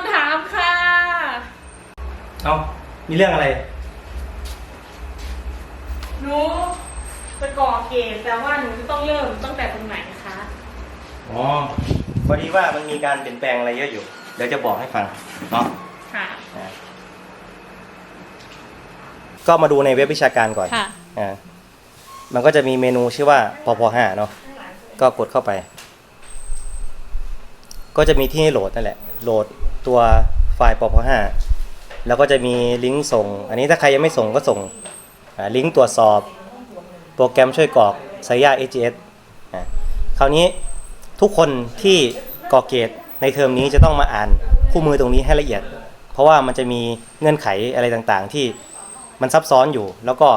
ำถามค่ะ เอามีเรื่องอะไร หนูจะก่อเกณฑ์แต่ว่าหนูจะต้องเริ่มตั้งแต่ตรงไหนคะ อ๋อ พอดีว่ามันมีการเปลี่ยนแปลงอะไรเยอะอยู่ เดี๋ยวจะบอกให้ฟัง เนาะค่ะ อ่าก็มาดูในเว็บวิชาการก่อนค่ะ อ่ามันก็จะมีเมนูชื่อว่าปพห้าเนาะ ก็กดเข้าไป ก็จะมีที่ให้โหลดนั่นแหละ โหลด ตัวไฟล์ปพห้าแล้วก็จะมีลิงก์ส่ง อันนี้ถ้าใครยังไม่ส่งก็ส่งลิงก์ตรวจสอบ โปรแกรมช่วยกรอกไซย่า AGS อ่าคราวนี้ทุกคนที่กรอกเกรดในเทอมนี้จะต้องมาอ่านคู่มือตรงนี้ให้ละเอียด เพราะว่ามันจะมีเงื่อนไขอะไรต่างๆ ที่มันซับซ้อนอยู่ แล้วก็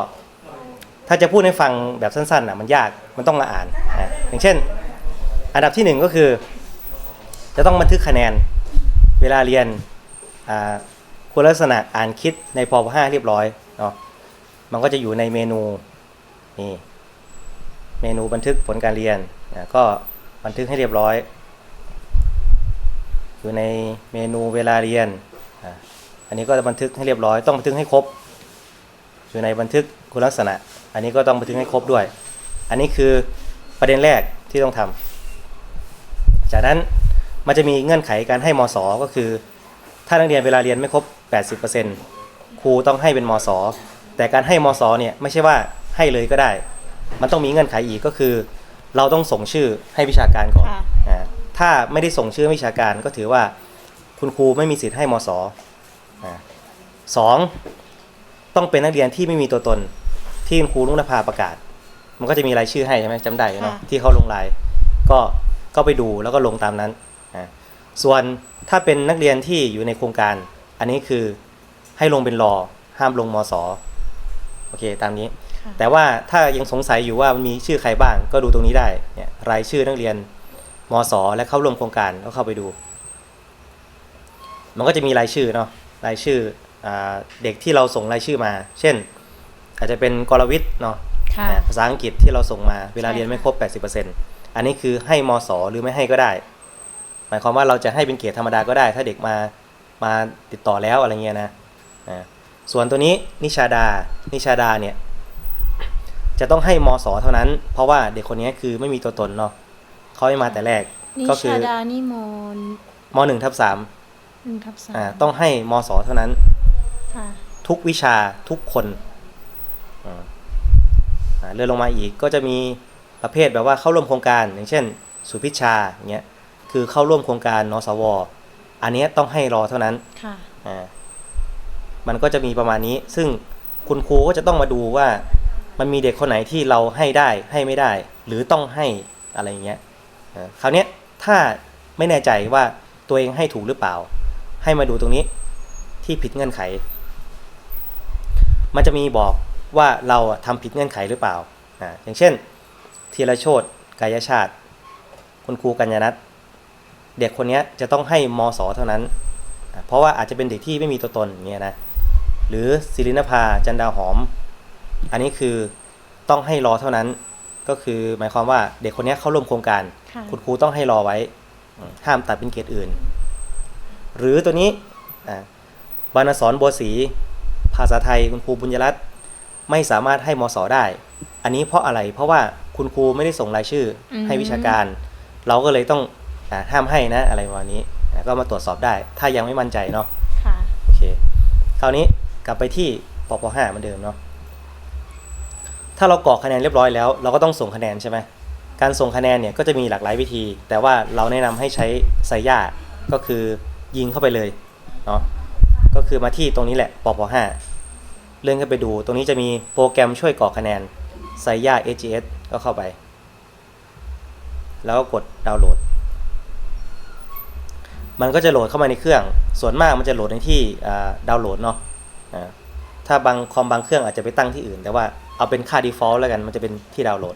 ถ้าจะพูดให้ฟังแบบสั้นๆอะมันยากมันต้องมาอ่านอะอย่างเช่น อันดับที่หนึ่งก็คือ จะต้องบันทึกคะแนน วลาเรียนคุณลักษณะอ่านคิดในป .5 เรียบร้อยเนาะมันก็จะอยู่ในเมนูนี่เมนูบันทึกผลการเรียนอะก็บันทึกให้เรียบร้อย อยู่ในเมนูเวลาเรียนอะอันนี้ก็จะบันทึกให้เรียบร้อย ต้องบันทึกให้ครบ อยู่ในบันทึกคุณลักษณะ อันนี้ก็ต้องบันทึกให้ครบด้วย อันนี้คือประเด็นแรกที่ต้องทำจากนั้น มันจะมีเงื่อนไขการให้มศก็คือ ถ้านักเรียนเวลาเรียนไม่ครบ 80%ครูต้องให้เป็นมศแต่การให้มศเนี่ยไม่ใช่ว่าให้เลยก็ได้ มันต้องมีเงื่อนไขอีกก็คือ เราต้องส่งชื่อให้วิชาการก่อนค่ะอ่าถ้าไม่ได้ส่งชื่อให้วิชาการก็ถือว่าคุณครูไม่มีสิทธิ์ให้มศอ่าสองต้องเป็นนักเรียนที่ไม่มีตัวตนที่คุณครูลุงนภาประกาศ มันก็จะมีรายชื่อให้ใช่ไหมจำได้เนาะค่ะที่เขาลงราย ก็ก็ไปดูแล้วก็ลงตามนั้นอ่า ส่วนถ้าเป็นนักเรียนที่อยู่ในโครงการ อันนี้คือให้ลงเป็นรอห้ามลงมศโอเคตามนี้ค่ะแต่ว่าถ้ายังสงสัยอยู่ว่ามันมีชื่อใครบ้างก็ดูตรงนี้ได้เนี่ยรายชื่อนักเรียนมศและเข้าร่วมโครงการก็เข้าไปดู มันก็จะมีรายชื่อเนาะรายชื่ออาเด็กที่เราส่งรายชื่อมา เช่น อาจจะเป็นกรวิทย์เนาะค่ะอ่าภาษาอังกฤษที่เราส่งมาเวลาใช่เรียนไม่ค่ะครบ 80%อันนี้คือให้มศหรือไม่ให้ก็ได้หมายความว่าเราจะให้เป็นเกรดธรรมดาก็ได้ ถ้าเด็กมามาติดต่อแล้วอะไรเงี้ยนะอ่าส่วนตัวนี้นิชาดา นิชาดาเนี่ยจะต้องให้มศเท่านั้น เพราะว่าเด็กคนนี้คือไม่มีตัวตนเนาะเขาให้มาแต่แรกนิก็คืชาอดานิมนมหนึ่งทับสามหนึ่งทับสามอ่าต้องให้มศเท่านั้นค่ะทุกวิชาทุกคนอ่าอ่าเลื่อนลงมาอีกก็จะมีประเภทแบบว่าเข้าร่วมโครงการ อย่างเช่น สุพิชาอย่างเงี้ย คือเข้าร่วมโครงการนสว อันเนี้ยต้องให้รอเท่านั้นค่ะอ่ามันก็จะมีประมาณนี้ ซึ่งคุณครูก็จะต้องมาดูว่ามันมีเด็กคนไหนที่เราให้ได้ให้ไม่ได้ หรือต้องให้อะไรอย่างเงี้ยอ่าคราวเนี้ยถ้าไม่แน่ใจว่าตัวเองให้ถูกหรือเปล่า ให้มาดูตรงนี้ที่ผิดเงื่อนไข มันจะมีบอกว่าเราอะทำผิดเงื่อนไขหรือเปล่าอ่า อย่างเช่น ธีรโชตกายชาติ คุณครูกัญญานัท เด็กคนเนี้ยจะต้องให้มศเท่านั้นอ่าเพราะว่าอาจจะเป็นเด็กที่ไม่มีตัวตนอย่างเงี้ยนะหรือศิรินภาจันดาหอม อันนี้คือต้องให้รอเท่านั้น ก็คือหมายความว่าเด็กคนเนี้ยเข้าร่วมโครงการค่ะคุณครูต้องให้รอไว้อืมห้ามตัดเป็นเกรดอื่น หรือตัวนี้อ่าบรรณสอนบัวศรีภาษาไทยคุณครูบุญยรัตน์ไม่สามารถให้มศได้ อันนี้เพราะอะไรเพราะว่าคุณครูไม่ได้ส่งรายชื่ออมให้วิชาการ เราก็เลยต้องอา ห้ามให้นะอะไรประมาณนี้อ่าก็มาตรวจสอบได้ ถ้ายังไม่มั่นใจเนาะค่ะโอเคคราวนี้กลับไปที่ปปห้าเหมือนเดิมเนาะถ้าเรากรอกคะแนนเรียบร้อยแล้ว เราก็ต้องส่งคะแนนใช่ไหมการส่งคะแนนเนี่ยก็จะมีหลากหลายวิธี แต่ว่าเราแนะนำให้ใช้ไซย่าก็คือยิงเข้าไปเลยเนาะก็คือมาที่ตรงนี้แหละปปห้าเลื่อนขึ้นไปดู ตรงนี้จะมีโปรแกรมช่วยกรอกคะแนนไซย่า AGS ก็เข้าไป แล้วก็กดดาวน์โหลด มันก็จะโหลดเข้ามาในเครื่อง ส่วนมากมันจะโหลดในที่ดาวน์โหลดเนาะถ้าบางคอมบางเครื่องอาจจะไปตั้งที่อื่น แต่ว่าเอาเป็นค่า default แล้วกัน มันจะเป็นที่ดาวน์โหลด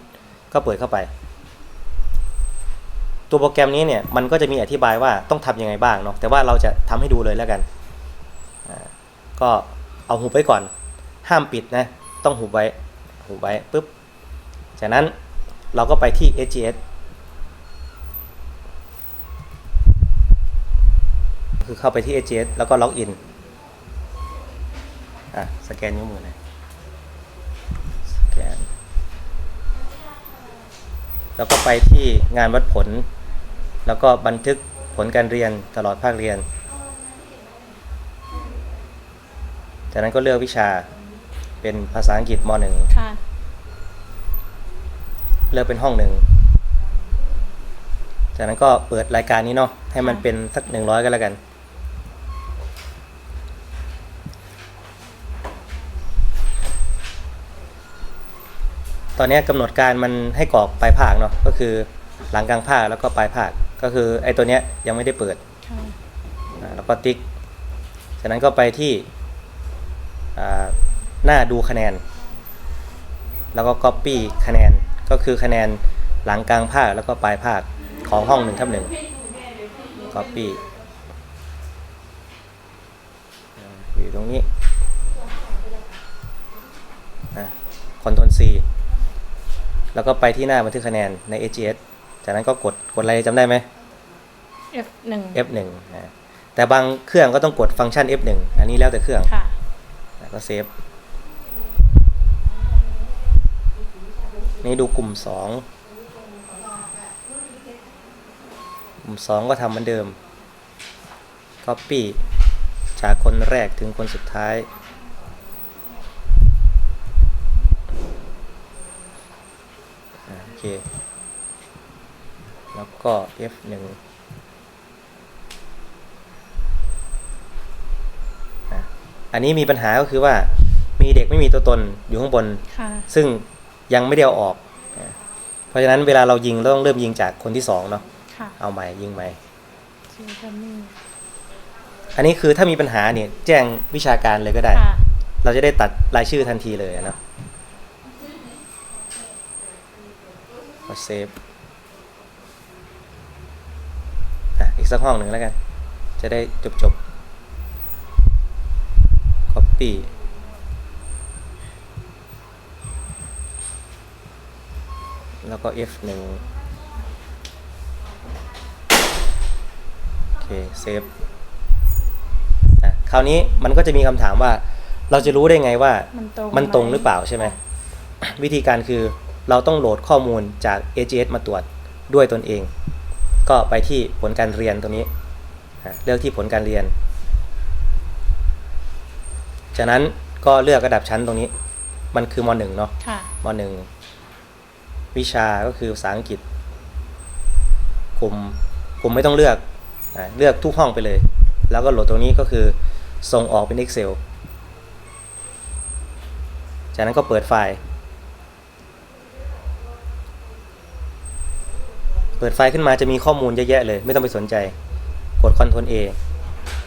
ก็เปิดเข้าไป ตัวโปรแกรมนี้เนี่ย มันก็จะมีอธิบายว่าต้องทำยังไงบ้างเนาะ แต่ว่าเราจะทำให้ดูเลยแล้วกัน ก็เอาหุบไว้ก่อน ห้ามปิดนะ ต้องหุบไว้ หุบไว้ปุ๊บ จากนั้นเราก็ไปที่ SGS คือเข้าไปที่ AGS แล้วก็ล็อกอินอะสแกนนิ้วมือหน่อยสแกนแล้วก็ไปที่งานวัดผล แล้วก็บันทึกผลการเรียนตลอดภาคเรียน จากนั้นก็เลือกวิชาเป็นภาษาอังกฤษม .1 ค่ะ เลือกเป็นห้องหนึ่ง จากนั้นก็เปิดรายการนี้เนาะให้มันค่ะเป็นสักหนึ่งร้อยก็แล้วกัน ตอนนี้กำหนดการมันให้กรอกปลายภาคเนาะก็คือหลังกลางภาคแล้วก็ปลายภาคก็คือไอ้ตัวเนี้ยยังไม่ได้เปิดค่ะอ่าแล้วก็ติ๊กจากนั้นก็ไปที่อ่าหน้าดูคะแนน แล้วก็ Copy คะแนนก็คือคะแนนหลังกลางภาคแล้วก็ปลายภาคของห้องหนึ่งทับหนึ่ง Copy อ่าอยู่ตรงนี้คอนโทรล C แล้วก็ไปที่หน้าบันทึกคะแนนใน AGS จากนั้นก็กดกดอะไรจำได้ไหม F หนึ่ง F1 นะแต่บางเครื่องก็ต้องกดฟังก์ชัน F1 อันนี้แล้วแต่เครื่องค่ะ แล้วก็เซฟ นี่ดูกลุ่ม 2 กลุ่ม 2 ก็ทำเหมือนเดิม Copy จากคนแรกถึงคนสุดท้าย อ่าโอ เค แล้วก็ F1 อะอันนี้มีปัญหาก็คือว่ามีเด็กไม่มีตัวตนอยู่ข้างบนค่ะซึ่งยังไม่ได้เอาออกนะเพราะฉะนั้นเวลาเรายิงเราต้องเริ่มยิงจากคนที่สองเนาะค่ะเอาใหม่ยิงใหม่เจอกันนี่อันนี้คือถ้ามีปัญหาเนี่ยแจ้งวิชาการเลยก็ได้ค่ะเราจะได้ตัดรายชื่อทันทีเลยนะ ก็เซฟอะอีกสักห้องหนึ่งแล้วกัน จะได้จบจบ copy แล้วก็ F1 โอเค เซฟอะคราวนี้มันก็จะมีคำถามว่า เราจะรู้ได้ไงว่ามันตรงตรงหรือเปล่าใช่ไหม วิธีการคือ เราต้องโหลดข้อมูลจาก AGS มาตรวจด้วยตนเอง ก็ไปที่ผลการเรียนตรงนี้อะเลือกที่ผลการเรียน จากนั้นก็เลือกระดับชั้นตรงนี้ มันคือม .1 เนาะค่ะม .1 วิชาก็คือภาษาอังกฤษกลุ่มกลุ่มไม่ต้องเลือกอะเลือกทุกห้องไปเลย แล้วก็โหลดตรงนี้ก็คือส่งออกเป็น Excel จากนั้นก็เปิดไฟล์ เปิดไฟล์ขึ้นมาจะมีข้อมูลเยอะแยะเลย ไม่ต้องไปสนใจ กด Ctrl A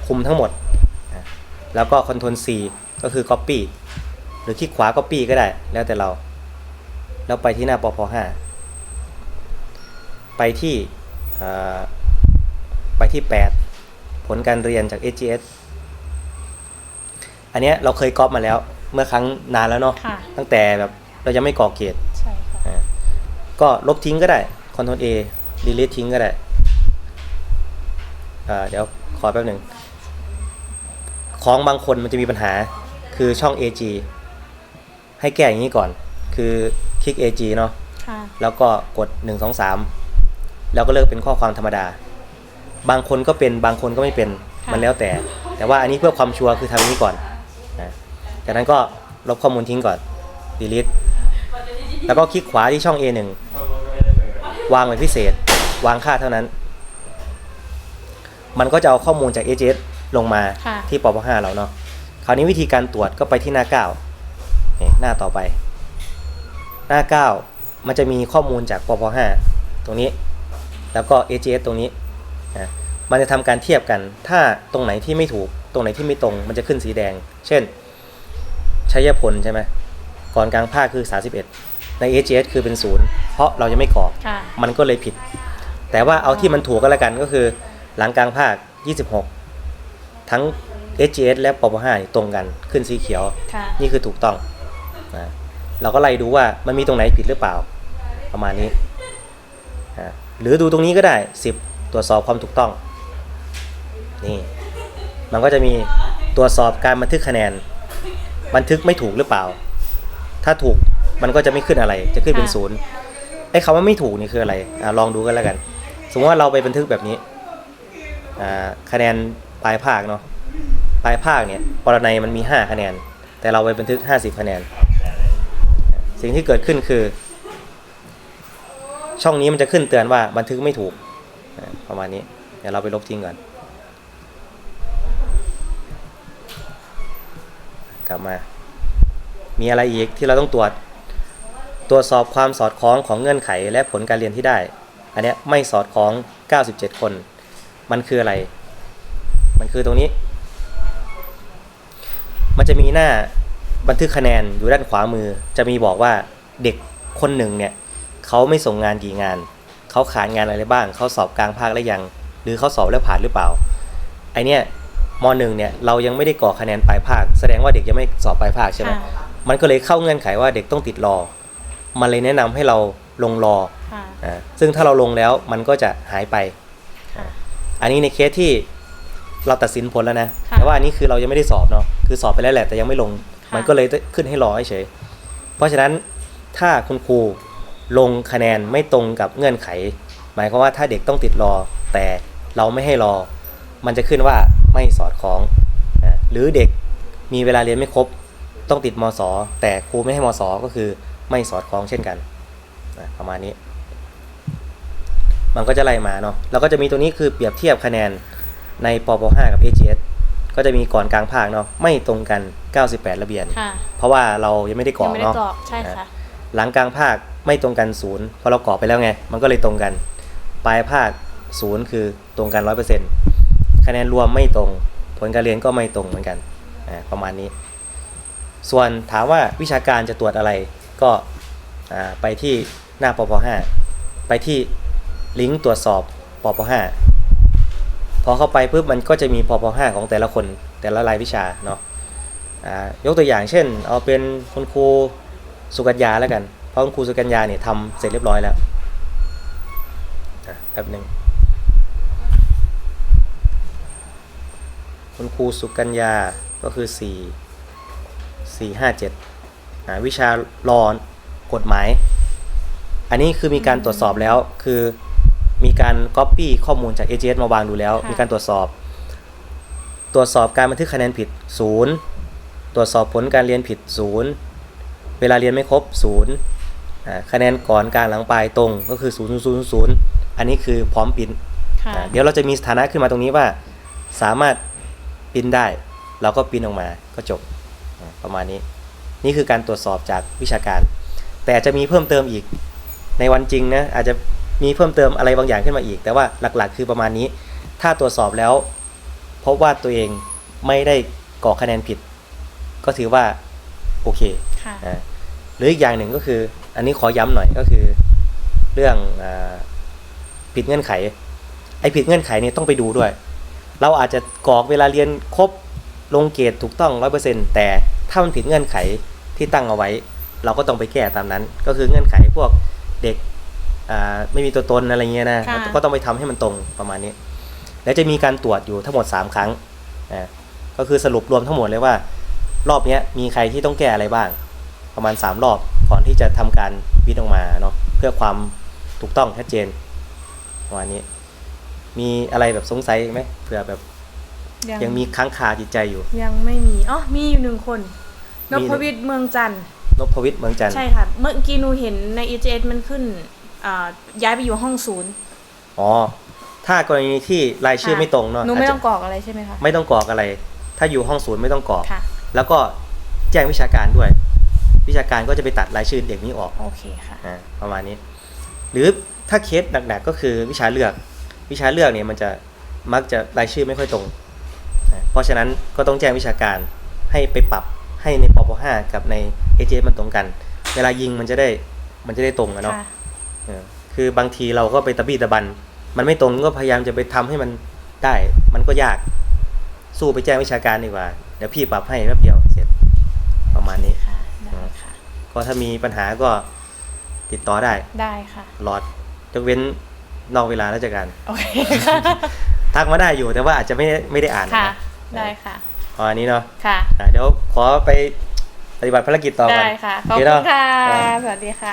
คุมทั้งหมดอะแล้วก็ Ctrl C ก็คือ Copy หรือคลิกขวา Copy ก็ได้ แล้วแต่เรา แล้วไปที่หน้าปพ5ไปที่เอ่อไปที่ 8 ผลการเรียนจาก AGS อันเนี้ยเราเคยก๊อปมาแล้วเมื่อครั้งนานแล้วเนาะค่ะตั้งแต่แบบเรายังไม่ก่อเกตใช่ค่ะอ่าก็ลบทิ้งก็ได้ Ctrl A delete ทิ้งก็ได้อ่าเดี๋ยวขอแป๊บหนึ่งของบางคนมันจะมีปัญหาคือช่อง AG ให้แก้อย่างนี้ก่อน คือคลิก AG เนาะค่ะแล้วก็กด 1 2 3 แล้วก็เลือกเป็นข้อความธรรมดา บางคนก็เป็นบางคนก็ไม่เป็นค่ะมันแล้วแต่ แต่ว่าอันนี้เพื่อความชัวร์คือทำอย่างนี้ก่อนนะจากนั้นก็ลบข้อมูลทิ้งก่อน delete แล้วก็คลิกขวาที่ช่อง A1 วางไว้พิเศษ วางค่าเท่านั้น มันก็จะเอาข้อมูลจาก AJS ลงมาค่ะ ที่ปป5เราเนาะคราวนี้วิธีการตรวจก็ไปที่หน้า9นี่หน้าต่อไป หน้า9มันจะมีข้อมูลจากปป5ตรงนี้ แล้วก็ AJS ตรงนี้นะมันจะทำการเทียบกัน ถ้าตรงไหนที่ไม่ถูก ตรงไหนที่ไม่ตรง มันจะขึ้นสีแดง เช่น ชัยพลใช่ไหมก่อนกลางภาคคือ 31 ใน AJS คือเป็นศูนย์เพราะเรายังไม่กรอก ค่ะ มันก็เลยผิด แต่ว่าเอาที่มันถูกก็แล้วกันก็คือหลังกลางภาค 26 ทั้ง SGS และปป5นี่ตรงกันขึ้นสีเขียว ค่ะ นี่คือถูกต้องนะเราก็ไล่ดูว่ามันมีตรงไหนผิดหรือเปล่า ประมาณนี้อะหรือดูตรงนี้ก็ได้ 10 ตรวจสอบความถูกต้อง นี่ มันก็จะมีตรวจสอบการบันทึกคะแนน บันทึกไม่ถูกหรือเปล่า ถ้าถูกมันก็จะไม่ขึ้นอะไร จะขึ้นเป็นค่ะ ศูนย์ไอ้คำว่าไม่ถูกนี่คืออะไรอะลองดูกันแล้วกัน สมมติว่าเราไปบันทึกแบบนี้คะแนนปลายภาคเนาะปลายภาคเนี่ยปรนัยมันมี 5 คะแนน แต่เราไปบันทึก 50 คะแนน สิ่งที่เกิดขึ้นคือ ช่องนี้มันจะขึ้นเตือนว่าบันทึกไม่ถูกประมาณนี้เดี๋ยวเราไปลบทิ้งก่อนกลับมา มีอะไรอีกที่เราต้องตรวจ ตรวจสอบความสอดคล้องของเงื่อนไขและผลการเรียนที่ได้ อันเนี้ยไม่สอดคล้อง 97 คน มันคืออะไร มันคือตรงนี้ มันจะมีหน้าบันทึกคะแนนอยู่ด้านขวามือ จะมีบอกว่าเด็กคนหนึ่งเนี่ยเขาไม่ส่งงานกี่งาน เขาขาดงานอะไรบ้าง เขาสอบกลางภาคแล้วยัง หรือเขาสอบแล้วผ่านหรือเปล่า ไอเนี้ยมหนึ่งเนี่ยเรายังไม่ได้กรอกคะแนนปลายภาค แสดงว่าเด็กยังไม่สอบปลายภาคใช่ไหมค่ะมันก็เลยเข้าเงื่อนไขว่าเด็กต้องติดรอ มันเลยแนะนำให้เราลงรอ ค่ะอ่าซึ่งถ้าเราลงแล้วมันก็จะหายไปค่ะอันนี้ในเคสที่เราตัดสินผลแล้วนะค่ะแต่ว่าอันนี้คือเรายังไม่ได้สอบเนาะ คือสอบไปแล้วแหละแต่ยังไม่ลงค่ะมันก็เลยขึ้นให้รอเฉย เพราะฉะนั้นถ้าคุณครูลงคะแนนไม่ตรงกับเงื่อนไข หมายความว่าถ้าเด็กต้องติดรอ แต่เราไม่ให้รอ มันจะขึ้นว่าไม่สอดคล้องนะหรือเด็กมีเวลาเรียนไม่ครบ ต้องติดมสแต่ครูไม่ให้มสก็คือไม่สอดคล้องเช่นกันนะประมาณนี้ มันก็จะไล่มาเนาะแล้วก็จะมีตัวนี้คือเปรียบเทียบคะแนนในปป5กับ AGS ก็จะมีก่อนกลางภาคเนาะไม่ตรงกัน 98 ระเบียน ค่ะเพราะว่าเรายังไม่ได้กรยัองกไม่ได้เนาะ กรอกใช่ค่ะ หลังกลางภาคไม่ตรงกันศูนย์เพราะเรากรอกไปแล้วไง มันก็เลยตรงกัน ปลายภาคศูนย์คือตรงกันร้อยเปอร์เซ็นต์คะแนนรวมไม่ตรง ผลการเรียนก็ไม่ตรงเหมือนกันอ่าประมาณนี้ ส่วนถามว่าวิชาการจะตรวจอะไรก็อ่าไปที่หน้าปป5ไปที่ ลิงก์ตรวจสอบปป5พอเข้าไปปุ๊บมันก็จะมีปป5ของแต่ละคนแต่ละรายวิชาเนาะอ่ายกตัวอย่างเช่น เอาเป็นคุณครูสุกัญญาแล้วกัน เพราะคุณครูสุกัญญาเนี่ยทำเสร็จเรียบร้อยแล้วอะแป๊บหนึ่งคุณครูสุกัญญาก็คือ 4 4 5 7อ่าวิชารอนกฎหมาย อันนี้คือมีการตรวจสอบแล้วคือ มีการ Copy ข้อมูลจาก AGS มาวางดูแล้วค่ะมีการตรวจสอบ ตรวจสอบการบันทึกคะแนนผิดศูนย์ตรวจสอบผลการเรียนผิดศูนย์เวลาเรียนไม่ครบศูนย์อ่าคะแนนก่อนกลางหลังปลายตรงก็คือ0 0 0 0อันนี้คือพร้อมปริ้นค่ะอ่าเดี๋ยวเราจะมีสถานะขึ้นมาตรงนี้ว่า สามารถปริ้นได้ เราก็ปริ้นออกมาก็จบอ่าประมาณนี้ นี่คือการตรวจสอบจากวิชาการ แต่จะมีเพิ่มเติมอีกในวันจริงนะอาจจะ มีเพิ่มเติมอะไรบางอย่างขึ้นมาอีก แต่ว่าหลักๆ คือประมาณนี้ ถ้าตรวจสอบแล้วพบว่าตัวเองไม่ได้กรอกคะแนนผิด ก็ถือว่าโอเคค่ะอ่าหรืออีกอย่างหนึ่งก็คือ อันนี้ขอย้ำหน่อยก็คือ เรื่องอาผิดเงื่อนไข ไอ้ผิดเงื่อนไขเนี่ยต้องไปดูด้วย เราอาจจะกรอกเวลาเรียนครบลงเกรดถูกต้องร้อยเปอร์เซ็นต์แต่ถ้ามันผิดเงื่อนไขที่ตั้งเอาไว้ เราก็ต้องไปแก้ตามนั้น ก็คือเงื่อนไขพวกเด็กอ่า ไม่มีตัวตนอะไรเงี้ยนะค่ะก็ต้องไปทำให้มันตรงประมาณนี้ แล้วจะมีการตรวจอยู่ทั้งหมด 3 ครั้งอ่าก็คือสรุปรวมทั้งหมดเลยว่า รอบเนี้ยมีใครที่ต้องแก้อะไรบ้าง ประมาณ 3 รอบก่อนที่จะทำการวิดออกมาเนาะเพื่อความถูกต้องชัดเจนประมาณนี้ มีอะไรแบบสงสัยไหมเผื่อแบบยังยังมีค้างคาจิตใจอยู่ ยังไม่มีอ๋อมีอยู่หนึ่งคนนมีพวิทย์เมืองจันทร์นพวิทย์เมืองจันทร์ใช่ค่ะ เมื่อกี้หนูเห็นใน EJS มันขึ้นอ่า ย้ายไปอยู่ห้องศูนย์อ๋อ ถ้ากรณีที่รายชื่อค่ะไม่ตรงเนาะหนูไม่าจจะต้องกรอกอะไรใช่ไหมคะไม่ต้องกรอกอะไร ถ้าอยู่ห้องศูนย์ไม่ต้องกรอกค่ะแล้วก็แจ้งวิชาการด้วย วิชาการก็จะไปตัดรายชื่อเด็กนี้ออกโอเคค่ะอ่าประมาณนี้ หรือถ้าเคสหนักๆก็คือวิชาเลือก วิชาเลือกเนี่ยมันจะมักจะรายชื่อไม่ค่อยตรงอ่าเพราะฉะนั้นก็ต้องแจ้งวิชาการให้ไปปรับให้ในปป5กับใน a j มันตรงกัน เวลายิงมันจะได้มันจะได้ตรงอะเนาะ ค่ะเออคือบางทีเราก็ไปตะบี้ตะบัน มันไม่ตรงก็พยายามจะไปทำให้มันได้ มันก็ยาก สู้ไปแจ้งวิชาการดีกว่า เดี๋ยวพี่ปรับให้แป๊บเดียวเสร็จประมาณนี้ค่ะได้ค่ะก็ถ้ามีปัญหาก็ติดต่อได้ ได้ค่ะรอดยกเว้นนอกเวลาราชการ โอเคค่ะ ทักมาได้อยู่แต่ว่าอาจจะไม่ได้ไม่ได้อ่านค่ะนะได้ค่ะอ๋ออันนี้เนาะค่ะอะ เดี๋ยวขอไปปฏิบัติภารกิจต่อก่อนได้ค่ะ ขอบโเคุณค่ะอ่าสวัสดีค่ะ